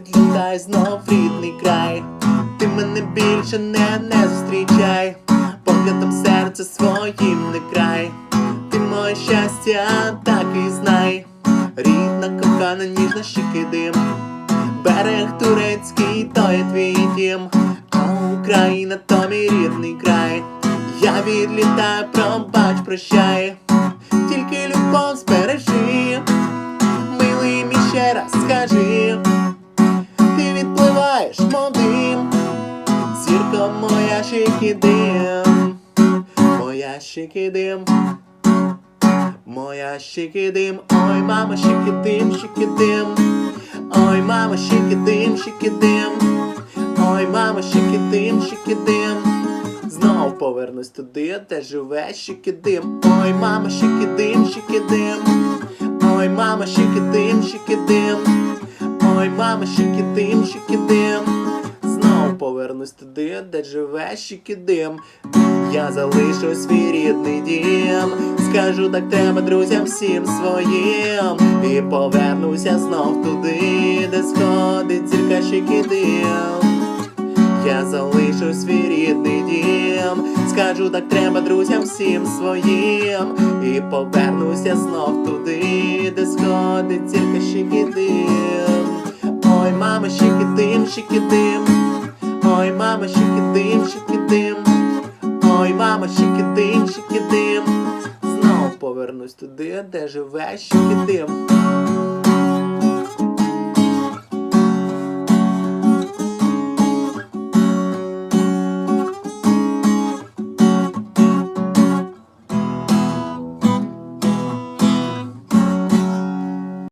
відлітай знов рідний край. Ти мене більше не, не зустрічай, поглядом серце своїм не край. Ти моє щастя, так і знай. Рідна, кохана, ніжна щеки дим. Берег турецький, то є твій дім, а Україна то мій рідний край. Я відлітаю, пробач, прощай, тільки любов збережи, милий мій ще раз скажи, моя щекидим, моя щекидим. Моя щекидим, ой, мама, щекидим, щекидим, ой, мама, щекидим, щекидим, ой, мама, щекидим, щекидим. Знов повернусь туди, де живе щекидим, ой, мама, щекидим, щекидим, ой, мама, щекидим, щекидим, ой, мама, щекидим, щекидим. Туди, де живе щекидим. Я залишу свій рідний дім, скажу так треба друзям всім своїм, і повернуся знов туди, де сходить зірка щекидим. Я залишу свій рідний дім, скажу так треба друзям всім своїм, і повернуся знов туди, де сходить зірка щекидим. Ой, мама, щекидим, щекидим, ой, мама, щекидим, щекидим. Ой, мама, щекидим, щекидим Знов повернусь туди, де живе щекидим